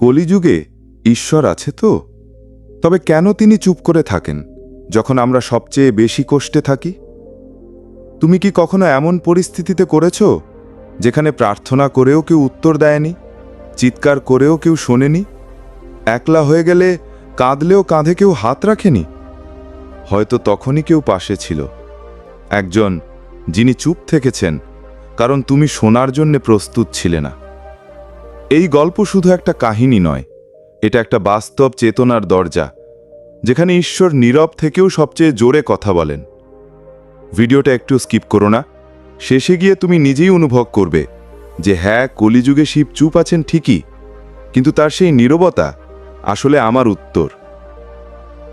কলিযুগে ঈশ্বর আছে তো? তবে কেন তিনি চুপ করে থাকেন, যখন আমরা সবচেয়ে বেশি কষ্টে থাকি? তুমি কি কখনো এমন পরিস্থিতিতে করেছ, যেখানে প্রার্থনা করেও কেউ উত্তর দেয়নি, চিৎকার করেও কেউ শোনেনি? একলা হয়ে গেলে কাঁদলেও কাঁধে কেউ হাত রাখেনি? হয়তো তখনই কেউ পাশে ছিল। একজন যিনি চুপ থেকেছেন, কারণ তুমি শোনার জন্য প্রস্তুত ছিলে না। এই গল্প শুধু একটা কাহিনী নয়, এটা একটা বাস্তব চেতনার দরজা, যেখানে ঈশ্বর নীরব থেকেও সবচেয়ে জোরে কথা বলেন। ভিডিওটা একটু স্কিপ করো না, শেষে গিয়ে তুমি নিজেই অনুভব করবে যে হ্যাঁ কলিযুগে শিব চুপ আছেন ঠিকই, কিন্তু তার সেই নীরবতা আসলে আমার উত্তর।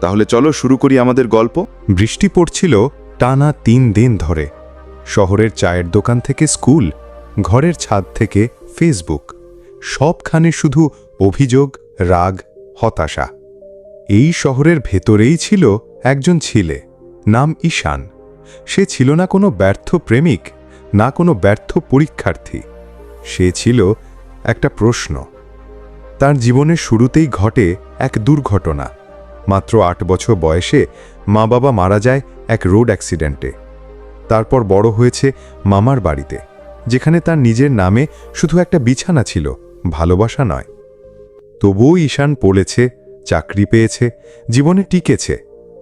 তাহলে চলো শুরু করি আমাদের গল্প। বৃষ্টি পড়ছিল টানা তিন দিন ধরে। শহরের চায়ের দোকান থেকে স্কুল, ঘরের ছাদ থেকে ফেসবুক। সবখানে শুধু অভিযোগ, রাগ, হতাশা। এই শহরের ভেতরেই ছিল একজন ছিলে, নাম ঈশান। সে ছিল না কোনো ব্যর্থ প্রেমিক, না কোনো ব্যর্থ পরীক্ষার্থী। সে ছিল একটা প্রশ্ন। তার জীবনের শুরুতেই ঘটে এক দুর্ঘটনা। মাত্র আট বছর বয়সে মা বাবা মারা যায় এক রোড অ্যাক্সিডেন্টে। তারপর বড় হয়েছে মামার বাড়িতে, যেখানে তার নিজের নামে শুধু একটা বিছানা ছিল। ভালোবাসা নয়। তবুও ঈশান পড়েছে, চাকরি পেয়েছে, জীবনে টিকেছে,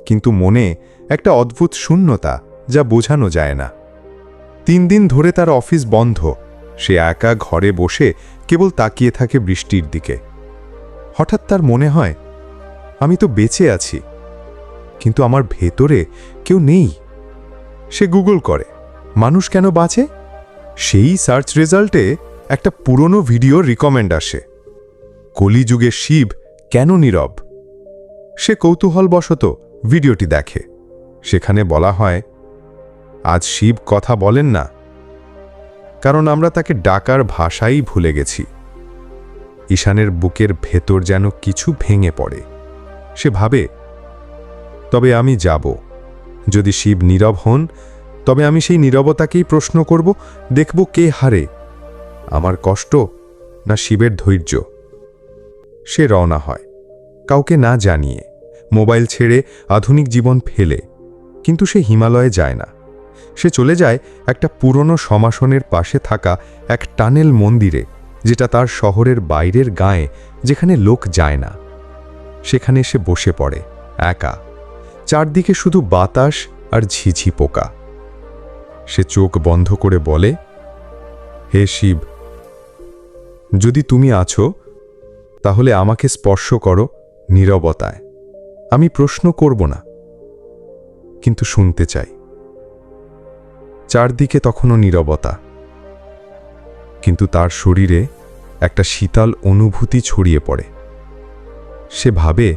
কিন্তু মনে একটা অদ্ভুত শূন্যতা যা বোঝানো যায় না। তিন দিন ধরে তার অফিস বন্ধ, সে একা ঘরে বসে কেবল তাকিয়ে থাকে বৃষ্টির দিকে। হঠাৎ তার মনে হয়, আমি তো বেঁচে আছি, কিন্তু আমার ভেতরে কেউ নেই। সে গুগল করে, মানুষ কেন বাঁচে? সেই সার্চ রেজাল্টে একটা পুরনো ভিডিও রিকমেন্ড আসে। কলিযুগে শিব কেন নীরব? সে কৌতূহলবশত ভিডিওটি দেখে। সেখানে বলা হয়, আজ শিব কথা বলেন না, কারণ আমরা তাকে ডাকার ভাষাই ভুলে গেছি। ঈশানের বুকের ভেতর যেন কিছু ভেঙে পড়ে। সে ভাবে, তবে আমি যাব। যদি শিব নীরব হন, তবে আমি সেই নীরবতাকেই প্রশ্ন করব, দেখব কে হারে। আমার কষ্ট না শিবের ধৈর্য। সে রওনা হয়। কাউকে না জানিয়ে, মোবাইল ছেড়ে আধুনিক জীবন ফেলে। কিন্তু সে হিমালয়ে যায় না। সে চলে যায় একটা পুরনো সমাসনের পাশে থাকা এক টানেল মন্দিরে, যেটা তার শহরের বাইরের গায়ে, যেখানে লোক যায় না। সেখানে এসে বসে পড়ে, একা। চারদিকে শুধু বাতাস আর ঝিঝি পোকা। সে চোখ বন্ধ করে বলে, হে শিব যদি তুমি আছো, তাহলে আমাকে স্পর্শ করো নীরবতায়। আমি প্রশ্ন করব না, কিন্তু শুনতে চাই। চারদিকে তখনও নীরবতা, কিন্তু তার শরীরে একটা শীতল অনুভূতি ছড়িয়ে পড়ে। সে ভাবে,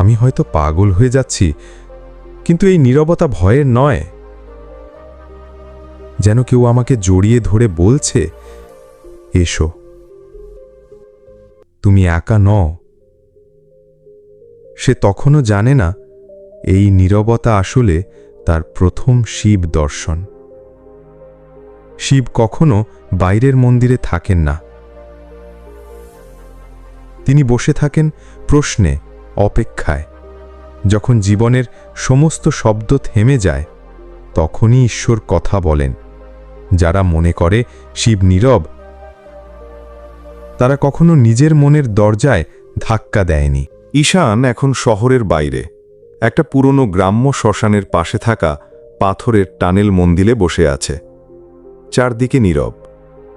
আমি হয়তো পাগল হয়ে যাচ্ছি, কিন্তু এই নীরবতা ভয়ের নয়। যেন কেউ আমাকে জড়িয়ে ধরে বলছে এসো। তুমি একা নও। সে তখনও জানে না এই নীরবতা আসলে তার প্রথম শিব দর্শন। শিব কখনো বাইরের মন্দিরে থাকেন না। তিনি বসে থাকেন প্রশ্নে, অপেক্ষায়। যখন জীবনের সমস্ত শব্দ থেমে যায়, তখনই ঈশ্বর কথা বলেন, যারা মনে করে শিব নীরব তারা কখনো নিজের মনের দরজায় ধাক্কা দেয়নি। ঈশান এখন শহরের বাইরে। একটা পুরনো গ্রাম্য শ্মশানের পাশে থাকা পাথরের টানেল মন্দিরে বসে আছে। চারদিকে নীরব।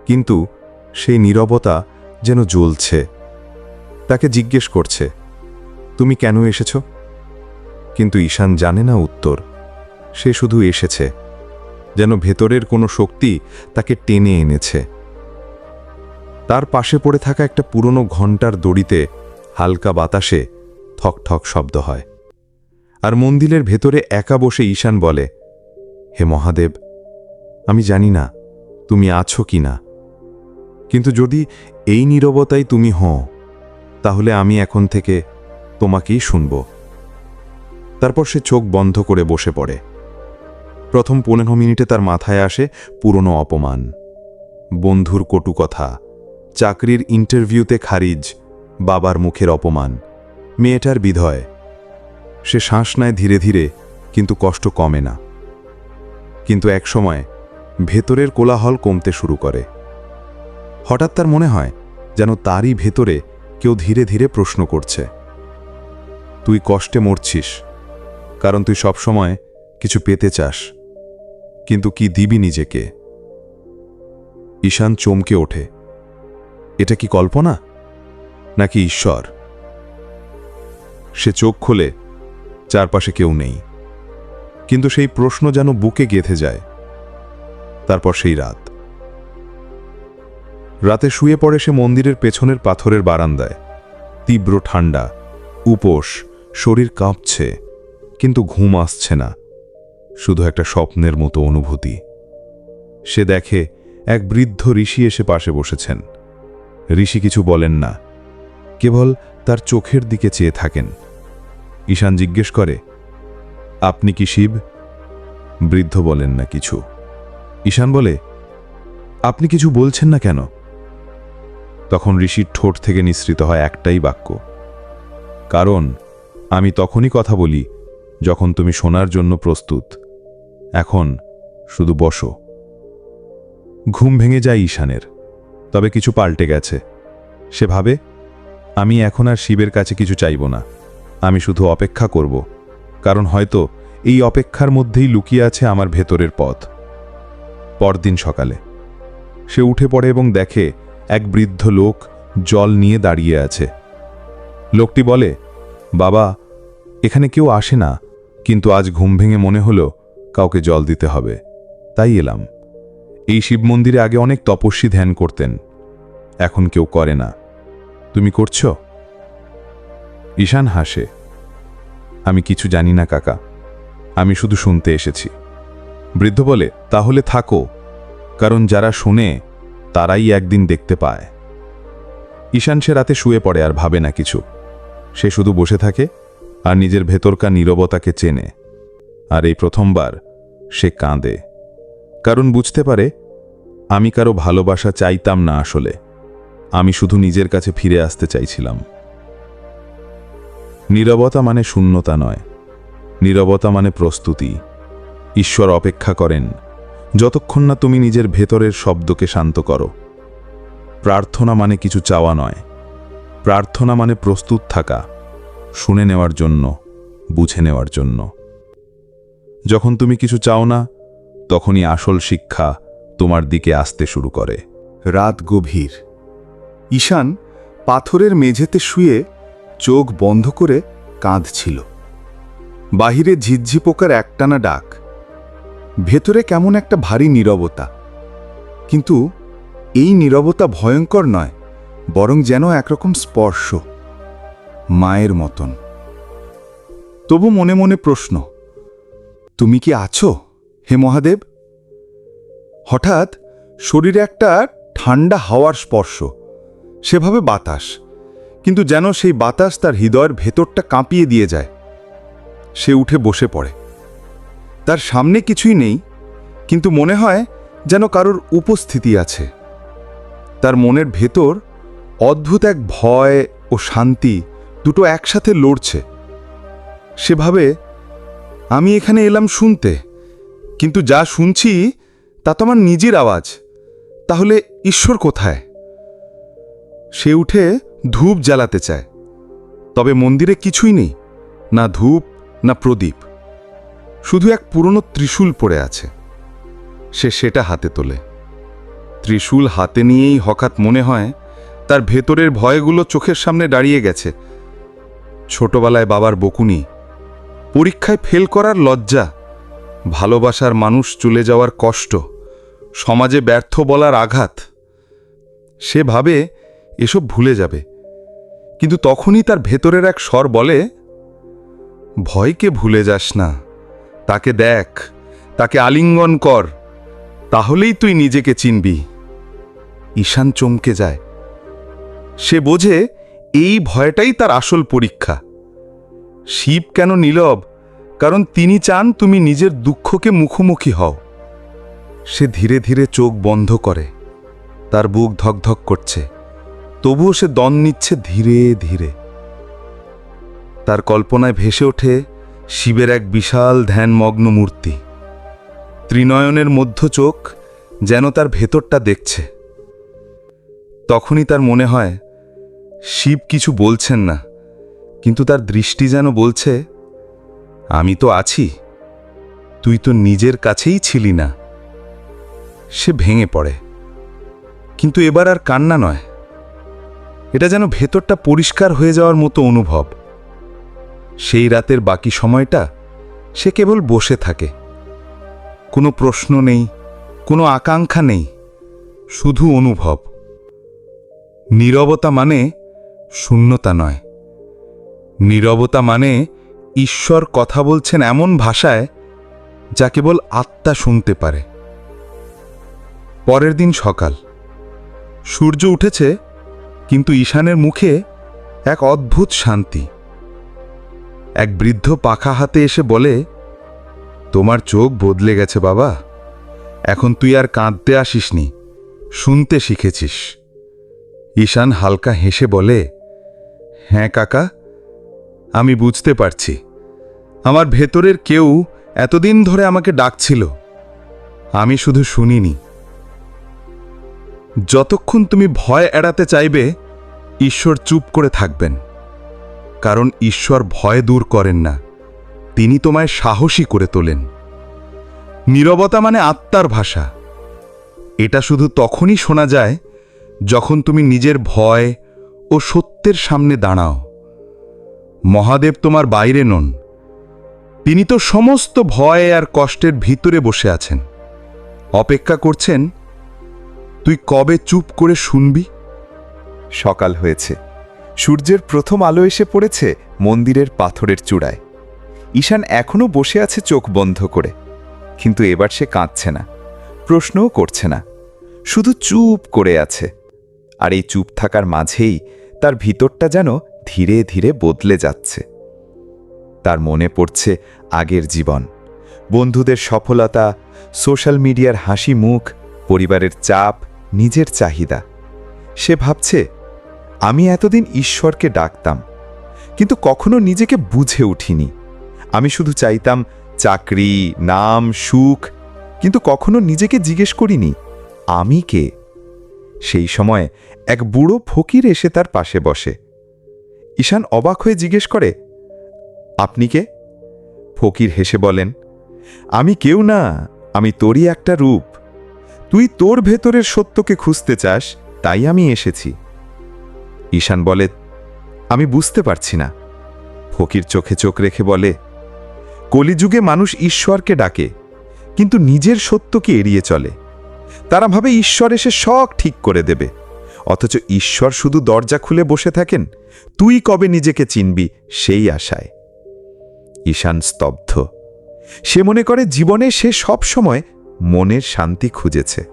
কিন্তু সেই নীরবতা যেন জ্বলছে। তাকে জিজ্ঞেস করছে, তুমি কেন এসেছ? কিন্তু ঈশান জানে না উত্তর। সে শুধু এসেছে, যেন ভেতরের কোনো শক্তি তাকে টেনে এনেছে। তার পাশে পড়ে থাকা একটা পুরনো ঘণ্টার দড়িতে হালকা বাতাসে ঠক ঠক শব্দ হয়। আর মন্দিরের ভেতরে একা বসে ঈশান বলে, হে মহাদেব, আমি জানি না তুমি আছো কি না। কিন্তু যদি এই নীরবতাই তুমি হও, তাহলে আমি এখন থেকে তোমাকেই শুনব তারপর সে চোখ বন্ধ করে বসে পড়ে। প্রথম পনেরো মিনিটে তার মাথায় আসে পুরনো অপমান। বন্ধুর কটু কথা। চাকরির ইন্টারভিউতে খারিজ, বাবার মুখের অপমান। মেয়েটার বিধয়। সে শ্বাস নেয় ধীরে ধীরে, কিন্তু কষ্ট কমে না। কিন্তু একসময় ভেতরের কোলাহল কমতে শুরু করে। হঠাৎ তার মনে হয় যেন তারই ভেতরে কেউ ধীরে ধীরে প্রশ্ন করছে। তুই কষ্টে মরছিস, কারণ তুই সবসময় কিছু পেতে চাস, কিন্তু কি দিবি নিজেকে? ঈশান চমকে ওঠে। এটা কি কল্পনা? নাকি ঈশ্বর? সে চোখ খোলে, চারপাশে কেউ নেই। কিন্তু সেই প্রশ্ন যেন বুকে গেঁথে যায়। তারপর সেই রাত। রাতে শুয়ে পড়ে সে মন্দিরের পেছনের পাথরের বারান্দায়। তীব্র ঠান্ডা, উপোস, শরীর কাঁপছে, কিন্তু ঘুম আসছে না। শুধু একটা স্বপ্নের মতো অনুভূতি। সে দেখে এক বৃদ্ধ ঋষি এসে পাশে বসেছেন। ঋষি কিছু বলেন না, কেবল তার চোখের দিকে চেয়ে থাকেন। ঈশান জিজ্ঞেস করে, আপনি কি শিব? বৃদ্ধ বলেন, না কিছু। ঈশান বলে, আপনি কিছু বলছেন না কেন? তখন ঋষির ঠোঁট থেকে নিঃসৃত হয় একটাই বাক্য, কারণ আমি তখনই কথা বলি যখন তুমি শোনার জন্য প্রস্তুত। এখন শুধু বসো। ঘুম ভেঙে যায় ঈশানের। তবে কিছু পাল্টে গেছে। সে ভাবে, আমি এখন আর শিবের কাছে কিছু চাইব না। আমি শুধু অপেক্ষা করব। কারণ হয়তো এই অপেক্ষার মধ্যেই লুকিয়ে আছে আমার ভেতরের পথ। পরদিন সকালে, সে উঠে পড়ে এবং দেখে এক বৃদ্ধ লোক জল নিয়ে দাঁড়িয়ে আছে। লোকটি বলে, বাবা, এখানে কেউ আসে না, কিন্তু আজ ঘুম ভেঙে মনে হলো কাউকে জল দিতে হবে। তাই এলাম। এই শিব মন্দিরে আগে অনেক তপস্বী ধ্যান করতেন। এখন কেউ করে না। তুমি করছ? ঈশান হাসে। আমি কিছু জানি না, কাকা। আমি শুধু শুনতে এসেছি। বৃদ্ধ বলে, তাহলে থাকো। কারণ যারা শুনে, তারাই একদিন দেখতে পায়। ঈশান সে রাতে শুয়ে পড়ে আর ভাবে না কিছু। সে শুধু বসে থাকে আর নিজের ভেতরকার নীরবতাকে চেনে। আর এই প্রথমবার সে কাঁদে। কারণ বুঝতে পারে, আমি কারও ভালোবাসা চাইতাম না আসলে। আমি শুধু নিজের কাছে ফিরে আসতে চাইছিলাম। নীরবতা মানে শূন্যতা নয়। নীরবতা মানে প্রস্তুতি। ঈশ্বর অপেক্ষা করেন। যতক্ষণ না তুমি নিজের ভেতরের শব্দকে শান্ত করো। প্রার্থনা মানে কিছু চাওয়া নয়। প্রার্থনা মানে প্রস্তুত থাকা, শুনে নেওয়ার জন্য, বুঝে নেওয়ার জন্য। যখন তুমি কিছু চাও না তখনই আসল শিক্ষা তোমার দিকে আসতে শুরু করে। রাত গভীর। ঈশান পাথরের মেঝেতে শুয়ে চোখ বন্ধ করে কাঁদছিল। বাহিরে ঝিঝি পোকার একটানা ডাক। ভেতরে কেমন একটা ভারী নীরবতা। কিন্তু এই নীরবতা ভয়ঙ্কর নয়, বরং যেন একরকম স্পর্শ। মায়ের মতন। তবু মনে মনে প্রশ্ন, তুমি কি আছো? হে মহাদেব। হঠাৎ শরীরে একটা ঠান্ডা হাওয়ার স্পর্শ, সেভাবে বাতাস, কিন্তু যেন সেই বাতাস তার হৃদয়ের ভেতরটা কাঁপিয়ে দিয়ে যায়। সে উঠে বসে পড়ে। তার সামনে কিছুই নেই, কিন্তু মনে হয় যেন কারোর উপস্থিতি আছে। তার মনের ভেতর অদ্ভুত এক ভয় ও শান্তি দুটো একসাথে লড়ছে। সেভাবে, আমি এখানে এলাম শুনতে। কিন্তু যা শুনছি, তা তো আমার নিজের আওয়াজ। তাহলে ঈশ্বর কোথায়? সে উঠে ধূপ জ্বালাতে চায়। তবে মন্দিরে কিছুই নেই, না ধূপ, না প্রদীপ। শুধু এক পুরনো ত্রিশূল পড়ে আছে। সে সেটা হাতে তোলে। ত্রিশূল হাতে নিয়েই হঠাৎ মনে হয়, তার ভেতরের ভয়গুলো চোখের সামনে দাঁড়িয়ে গেছে। ছোটবেলায় বাবার বকুনি, পরীক্ষায় ফেল করার লজ্জা ভালোবাসার মানুষ চলে যাওয়ার কষ্ট, সমাজে ব্যর্থ বলার আঘাত, সে ভাবে এসব ভুলে যাবে। কিন্তু তখনই তার ভেতরের এক স্বর বলে, ভয়কে ভুলে যাস না, তাকে দেখ, তাকে আলিঙ্গন কর, তাহলেই তুই নিজেকে চিনবি। ঈশান চমকে যায়। সে বোঝে এই ভয়টাই তার আসল পরীক্ষা। শিব কেন নীরব কারণ তিনি চান তুমি নিজের দুঃখকে মুখোমুখি হও। সে ধীরে ধীরে চোখ বন্ধ করে, তার বুক ধকধক করছে। তবুও সে দন নিচ্ছে ধীরে ধীরে। তার কল্পনায় ভেসে ওঠে শিবের এক বিশাল ধ্যানমগ্ন মূর্তি। ত্রিনয়নের মধ্য চোখ যেন তার ভেতরটা দেখছে। তখনই তার মনে হয়, শিব কিছু বলছেন না, কিন্তু তার দৃষ্টি যেন বলছে আমি তো আছি। তুই তো নিজের কাছেই ছিলি না। সে ভেঙে পড়ে। কিন্তু এবার আর কান্না নয়। এটা যেন ভেতরটা পরিষ্কার হয়ে যাওয়ার মতো অনুভব। সেই রাতের বাকি সময়টা সে কেবল বসে থাকে। কোনো প্রশ্ন নেই, কোনো আকাঙ্ক্ষা নেই, শুধু অনুভব। নীরবতা মানে শূন্যতা নয়। নীরবতা মানে ঈশ্বর কথা বলছেন এমন ভাষায় যা কেবল আত্মা শুনতে পারে। পরের দিন সকাল। সূর্য উঠেছে, কিন্তু ঈশানের মুখে এক অদ্ভুত শান্তি। এক বৃদ্ধ পাখা হাতে এসে বলে, তোমার চোখ বদলে গেছে বাবা। এখন তুই আর কাঁদতে আসিসনি, শুনতে শিখেছিস। ঈশান হালকা হেসে বলে হ্যাঁ কাকা আমি বুঝতে পারছি। আমার ভেতরের কেউ এতদিন ধরে আমাকে ডাকছিল। আমি শুধু শুনিনি। যতক্ষণ তুমি ভয় এড়াতে চাইবে, ঈশ্বর চুপ করে থাকবেন। কারণ ঈশ্বর ভয় দূর করেন না। তিনি তোমায় সাহসী করে তোলেন। নীরবতা মানে আত্মার ভাষা। এটা শুধু তখনই শোনা যায় যখন তুমি নিজের ভয় ও সত্যের সামনে দাঁড়াও। মহাদেব তোমার বাইরে নন। তিনি তো সমস্ত ভয় আর কষ্টের ভিতরে বসে আছেন। অপেক্ষা করছেন, তুই কবে চুপ করে শুনবি? সকাল হয়েছে। সূর্যের প্রথম আলো এসে পড়েছে মন্দিরের পাথরের চূড়ায়। ঈশান এখনও বসে আছে চোখ বন্ধ করে, কিন্তু এবার সে কাঁদছে না, প্রশ্নও করছে না। শুধু চুপ করে আছে। আর এই চুপ থাকার মাঝেই তার ভিতরটা যেন ধীরে ধীরে বদলে যাচ্ছে। তার মনে পড়ছে আগের জীবন। বন্ধুদের সফলতা, সোশ্যাল মিডিয়ার হাসি মুখ, পরিবারের চাপ, নিজের চাহিদা। সে ভাবছে, আমি এতদিন ঈশ্বরকে ডাকতাম, কিন্তু কখনো নিজেকে বুঝে উঠিনি। আমি শুধু চাইতাম চাকরি, নাম, সুখ, কিন্তু কখনো নিজেকে জিজ্ঞেস করিনি, আমি কে? সেই সময় এক বুড়ো ফকির এসে তার পাশে বসে। ঈশান অবাক হয়ে জিজ্ঞেস করে, আপনি কে? ফকির হেসে বলেন, আমি কেউ না, আমি তোরই একটা রূপ। তুই তোর ভেতরের সত্যকে খুঁজতে চাস, তাই আমি এসেছি। ঈশান বলে, আমি বুঝতে পারছি না। ফকির চোখে চোখ রেখে বলে, কলিযুগে মানুষ ঈশ্বরকে ডাকে, কিন্তু নিজের সত্যকে এড়িয়ে চলে। তারা ভাবে ঈশ্বর এসে শখ ঠিক করে দেবে। অথচ ঈশ্বর শুধু দরজা খুলে বসে থাকেন? তুই কবে নিজেকে চিনবি সেই আশায়? ঈশান স্তব্ধ। সে মনে করে জীবনে সে সব সময় মনের শান্তি খুঁজেছে।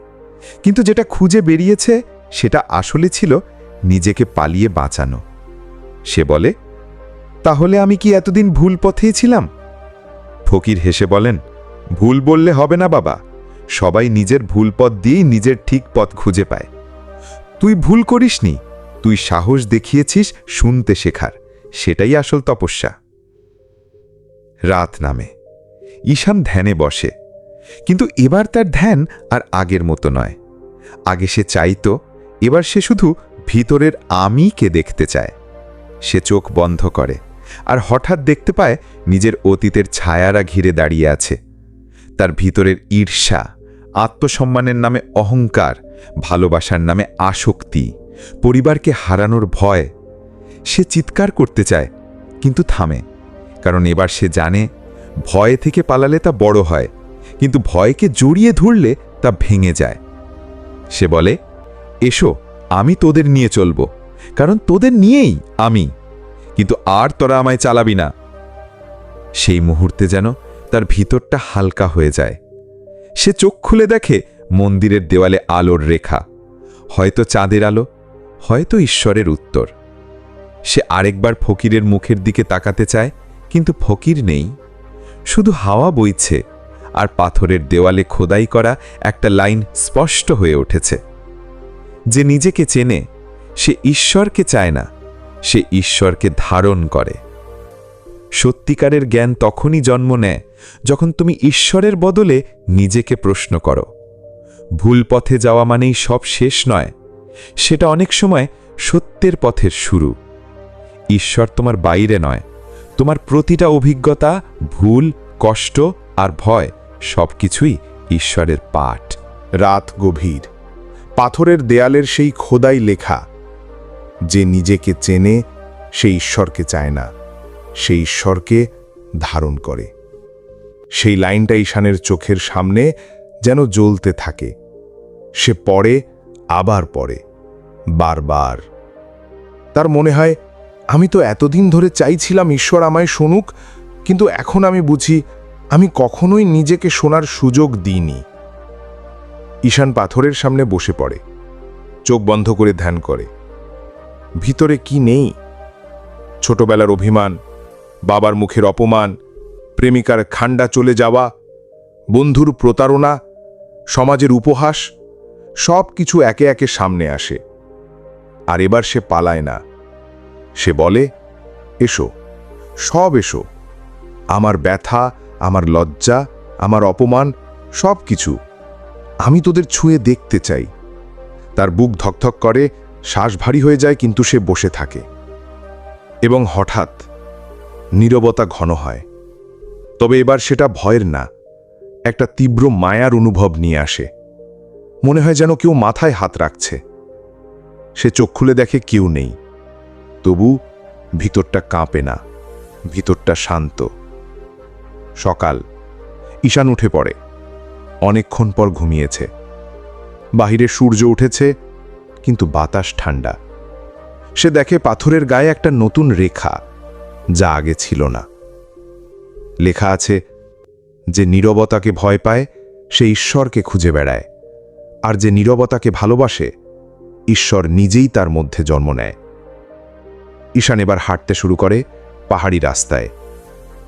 কিন্তু যেটা খুঁজে বেরিয়েছে সেটা আসলে ছিল নিজেকে পালিয়ে বাঁচানো। সে বলে, তাহলে আমি কি এতদিন ভুল পথেই ছিলাম? ফকির হেসে বলেন, ভুল বললে হবে না বাবা। সবাই নিজের ভুল পথ দিয়েই নিজের ঠিক পথ খুঁজে পায়। তুই ভুল করিসনি, তুই সাহস দেখিয়েছিস শুনতে শেখার, সেটাই আসল তপস্যা। রাত নামে, ঈশান ধ্যানে বসে, কিন্তু এবার তার ধ্যান আর আগের মতো নয়। আগে সে চাইতো, এবার সে শুধু ভিতরের আমিকে দেখতে চায়। সে চোখ বন্ধ করে আর হঠাৎ দেখতে পায় নিজের অতীতের ছায়ারা ঘিরে দাঁড়িয়ে আছে। তার ভিতরের ঈর্ষা আত্মসম্মানের নামে অহংকার, ভালোবাসার নামে আসক্তি, পরিবারকে হারানোর ভয়। সে চিৎকার করতে চায়, কিন্তু থামে। কারণ এবার সে জানে, ভয় থেকে পালালে তা বড় হয়, কিন্তু ভয়কে জড়িয়ে ধরলে তা ভেঙে যায়। সে বলে, এসো, আমি তোদের নিয়ে চলব, কারণ তোদের নিয়েই আমি, কিন্তু আর তোরা আমায় চালাবি না। সেই মুহূর্তে যেন তার ভিতরটা হালকা হয়ে যায়। সে চোখ খুলে দেখে মন্দিরের দেওয়ালে আলোর রেখা। হয়তো চাঁদের আলো, হয়তো ঈশ্বরের উত্তর। সে আরেকবার ফকিরের মুখের দিকে তাকাতে চায়, কিন্তু ফকির নেই। শুধু হাওয়া বইছে আর পাথরের দেওয়ালে খোদাই করা একটা লাইন স্পষ্ট হয়ে উঠেছে। যে নিজেকে চেনে, সে ঈশ্বরকে চায় না, সে ঈশ্বরকে ধারণ করে। সত্যিকারের জ্ঞান তখনই জন্ম নেয় যখন তুমি ঈশ্বরের বদলে নিজেকে প্রশ্ন করো। ভুল পথে যাওয়া মানেই সব শেষ নয়, সেটা অনেক সময় সত্যের পথের শুরু। ঈশ্বর তোমার বাইরে নয়, তোমার প্রতিটা অভিজ্ঞতা, ভুল, কষ্ট আর ভয় সবকিছুই ঈশ্বরের পাঠ। রাত গভীর, পাথরের দেয়ালের সেই খোদাই লেখা, যে নিজেকে চেনে, সে ঈশ্বরকে চায় না। সে ঈশ্বরকে ধারণ করে। সেই লাইনটা ঈশানের চোখের সামনে যেন জ্বলতে থাকে। সে পড়ে আবার পড়ে বারবার। তার মনে হয়, আমি তো এতদিন ধরে চাইছিলাম ঈশ্বর আমায় শুনুক, কিন্তু এখন আমি বুঝি, আমি কখনোই নিজেকে শোনার সুযোগ দিইনি। ঈশান পাথরের সামনে বসে পড়ে, চোখ বন্ধ করে ধ্যান করে। ভিতরে কি নেই? ছোটবেলার অভিমান বাবার মুখের অপমান, প্রেমিকার খান্ডা চলে যাওয়া, বন্ধুর প্রতারণা, সমাজের উপহাস সব কিছু একে একে সামনে আসে। আর এবার সে পালায় না। সে বলে, এসো, সব এসো। আমার ব্যথা, আমার লজ্জা, আমার অপমান সব কিছু আমি তোদের ছুঁয়ে দেখতে চাই। তার বুক ধকধক করে, শ্বাস ভারী হয়ে যায়, কিন্তু সে বসে থাকে। এবং হঠাৎ নীরবতা ঘন হয়। তবে এবার সেটা ভয়ের না, একটা তীব্র মায়ার অনুভব নিয়ে আসে। মনে হয় যেন কেউ মাথায় হাত রাখছে। সে চোখ খুলে দেখে কেউ নেই। তবু ভিতরটা কাঁপে না, ভিতরটা শান্ত। সকাল, ঈশান উঠে পড়ে। অনেকক্ষণ পর ঘুমিয়েছে। বাহিরে সূর্য উঠেছে, কিন্তু বাতাস ঠান্ডা। সে দেখে পাথরের গায়ে একটা নতুন রেখা। যা আগে ছিল না। লেখা আছে, যে নীরবতাকে ভয় পায়, সে ঈশ্বরকে খুঁজে বেড়ায়। আর যে নীরবতাকে ভালোবাসে, ঈশ্বর নিজেই তার মধ্যে জন্ম নেয়। ঈশান এবার হাঁটতে শুরু করে পাহাড়ি রাস্তায়।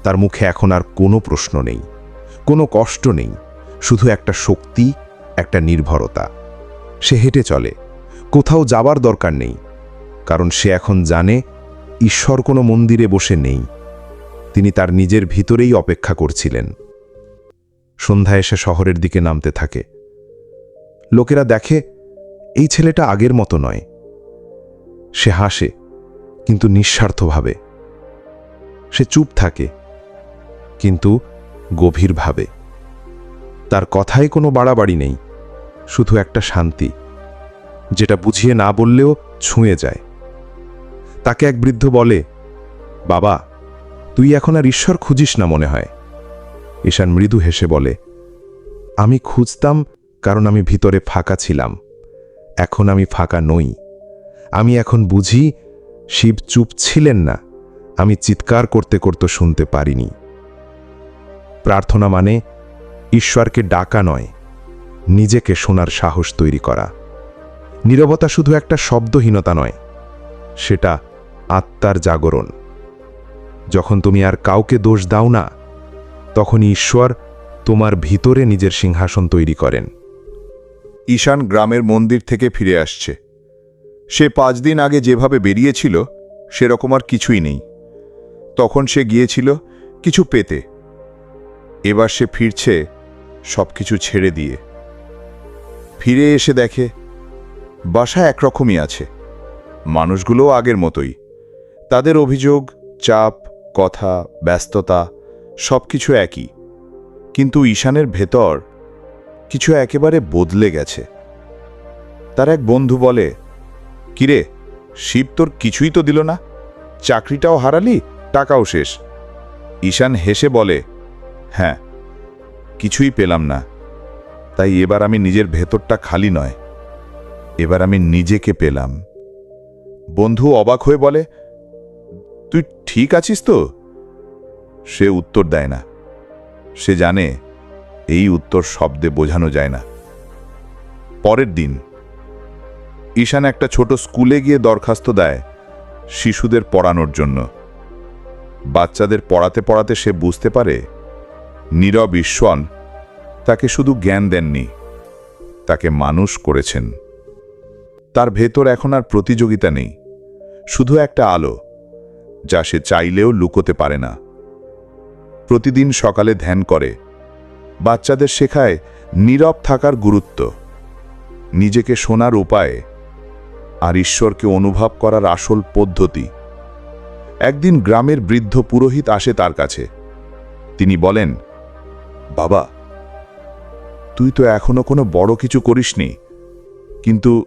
তার মুখে এখন আর কোনো প্রশ্ন নেই, কোনো কষ্ট নেই, শুধু একটা শক্তি, একটা নির্ভরতা। সে হেঁটে চলে, কোথাও যাবার দরকার নেই, কারণ সে এখন জানে ঈশ্বর কোনো মন্দিরে বসে নেই। তিনি তার নিজের ভিতরেই অপেক্ষা করছিলেন। সন্ধ্যা এসে শহরের দিকে নামতে থাকে। লোকেরা দেখে, এই ছেলেটা আগের মতো নয়। সে হাসে, কিন্তু নিঃস্বার্থভাবে। সে চুপ থাকে, কিন্তু গভীরভাবে। তার কথায় কোনো বাড়াবাড়ি নেই, শুধু একটা শান্তি, যেটা বুঝিয়ে না বললেও ছুঁয়ে যায়। তাকে এক বৃদ্ধ বলে, বাবা, তুই এখন আর ঈশ্বর খুঁজিস না মনে হয়। ঈশান মৃদু হেসে বলে, আমি খুঁজতাম কারণ আমি ভিতরে ফাঁকা ছিলাম। এখন আমি ফাঁকা নই। আমি এখন বুঝি শিব চুপ ছিলেন না। আমি চিৎকার করতে করতে শুনতে পারিনি। প্রার্থনা মানে ঈশ্বরকে ডাকা নয়, নিজেকে শোনার সাহস তৈরি করা। নীরবতা শুধু একটা শব্দহীনতা নয়, সেটা আত্মার জাগরণ। যখন তুমি আর কাউকে দোষ দাও না, তখন ঈশ্বর তোমার ভিতরে নিজের সিংহাসন তৈরি করেন। ঈশান গ্রামের মন্দির থেকে ফিরে আসছে। সে পাঁচ দিন আগে যেভাবে বেরিয়েছিল, সেরকম আর কিছুই নেই। তখন সে গিয়েছিল কিছু পেতে। এবার সে ফিরছে সব কিছু ছেড়ে দিয়ে। ফিরে এসে দেখে, বাসা একরকমই আছে। মানুষগুলোও আগের মতোই। তাদের অভিযোগ, চাপ, কথা, ব্যস্ততা সব কিছু একই। কিন্তু ঈশানের ভেতর কিছু একেবারে বদলে গেছে। তার এক বন্ধু বলে, কিরে, শিব তোর কিছুই তো দিল না। চাকরিটাও হারালি, টাকাও শেষ। ঈশান হেসে বলে হ্যাঁ কিছুই পেলাম না। তাই এবার আমি নিজের ভেতরটা খালি নয়। এবার আমি নিজেকে পেলাম। বন্ধু অবাক হয়ে বলে তুই ঠিক আছিস তো? সে উত্তর দেয় না। সে জানে এই উত্তর শব্দে বোঝানো যায় না। পরের দিন, ঈশান একটা ছোট স্কুলে গিয়ে দরখাস্ত দেয় শিশুদের পড়ানোর জন্য। বাচ্চাদের পড়াতে পড়াতে সে বুঝতে পারে, নীরব ঈশ্বন তাকে শুধু জ্ঞান দেননি, তাকে মানুষ করেছেন। তার ভেতর এখন আর প্রতিযোগিতা নেই, শুধু একটা আলো। যা সে চাইলেও লুকোতে পারে না। প্রতিদিন সকালে ধ্যান করে। বাচ্চাদের শেখায় নীরব থাকার গুরুত্ব। নিজেকে শোনার উপায়। আর ঈশ্বরকে অনুভব করার আসল পদ্ধতি। একদিন গ্রামের বৃদ্ধ পুরোহিত আসে তার কাছে। তিনি বলেন, বাবা, তুই তো এখনও কোনো বড় কিছু করিসনি। কিন্তু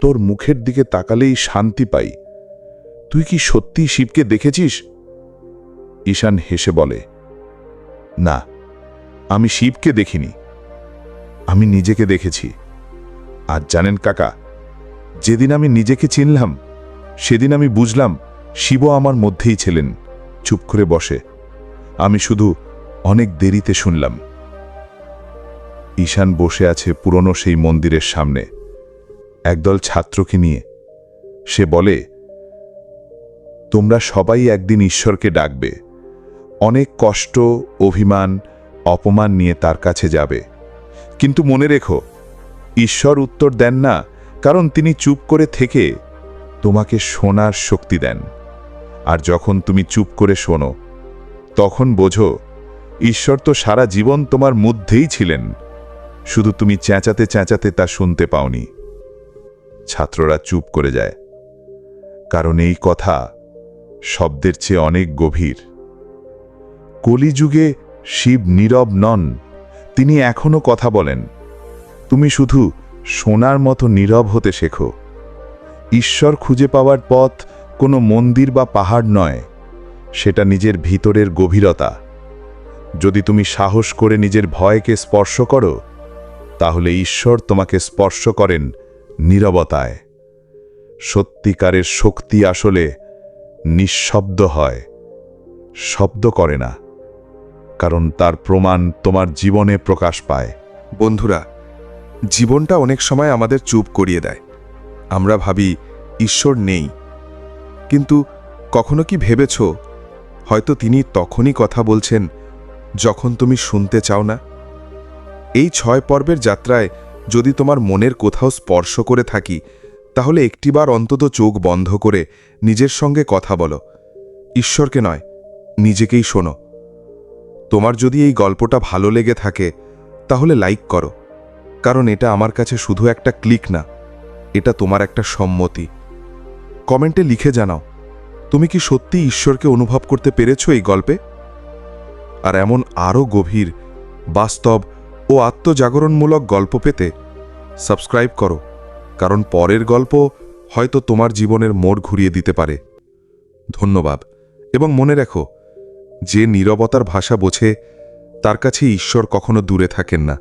তোর মুখের দিকে তাকালেই শান্তি পাই। তুই কি সত্যি শিবকে দেখেছিস? ঈশান হেসে বলে, না, আমি শিবকে দেখিনি। আমি নিজেকে দেখেছি। আর জানেন কাকা, যেদিন আমি নিজেকে চিনলাম, সেদিন আমি বুঝলাম শিব আমার মধ্যেই ছিলেন। চুপ করে বসে। আমি শুধু অনেক দেরিতে শুনলাম। ঈশান বসে আছে পুরনো সেই মন্দিরের সামনে। একদল ছাত্রকে নিয়ে। সে বলে তোমরা সবাই একদিন ঈশ্বরকে ডাকবে। অনেক কষ্ট, অভিমান, অপমান নিয়ে তার কাছে যাবে। কিন্তু মনে রেখো, ঈশ্বর উত্তর দেন না, কারণ তিনি চুপ করে থেকে তোমাকে শোনার শক্তি দেন। আর যখন তুমি চুপ করে শোনো, তখন বোঝো, ঈশ্বর তো সারা জীবন তোমার মধ্যেই ছিলেন। শুধু তুমি চেঁচাতে চেঁচাতে তা শুনতে পাওনি। ছাত্ররা চুপ করে যায়। কারণ এই কথা শব্দের চেয়ে অনেক গভীর। কলিযুগে শিব নীরব নন, তিনি এখনও কথা বলেন। তুমি শুধু সোনার মতো নীরব হতে শেখো। ঈশ্বর খুঁজে পাওয়ার পথ কোনো মন্দির বা পাহাড় নয়, সেটা নিজের ভিতরের গভীরতা। যদি তুমি সাহস করে নিজের ভয়কে স্পর্শ করো, তাহলে ঈশ্বর তোমাকে স্পর্শ করেন নীরবতায়। সত্যিকারের শক্তি আসলে নিঃশব্দ হয়। শব্দ করে না, কারণ তার প্রমাণ তোমার জীবনে প্রকাশ পায়। বন্ধুরা, জীবনটা অনেক সময় আমাদের চুপ করিয়ে দেয়। আমরা ভাবি, ঈশ্বর নেই। কিন্তু কখনো কি ভেবেছ? হয়তো তিনি তখনই কথা বলছেন, যখন তুমি শুনতে চাও না। এই ছয় পর্বের যাত্রায় যদি তোমার মনের কোথাও স্পর্শ করে থাকি তাহলে একটিবার অন্তত চোখ বন্ধ করে নিজের সঙ্গে কথা বলো। ঈশ্বরকে নয়, নিজেকেই শোনো। তোমার যদি এই গল্পটা ভালো লেগে থাকে, তাহলে লাইক করো। কারণ এটা আমার কাছে শুধু একটা ক্লিক না, এটা তোমার একটা সম্মতি। কমেন্টে লিখে জানাও, তুমি কি সত্যি ঈশ্বরকে অনুভব করতে পেরেছ এই গল্পে? আর এমন আরও গভীর, বাস্তব ও আত্মজাগরণমূলক গল্প পেতে সাবস্ক্রাইব করো। কারণ পরের গল্প হয়তো তোমার জীবনের মোড় ঘুরিয়ে দিতে পারে। ধন্যবাদ। এবং মনে রেখো, যে নীরবতার ভাষা বোঝে, তার কাছে ঈশ্বর কখনো দূরে থাকেন না।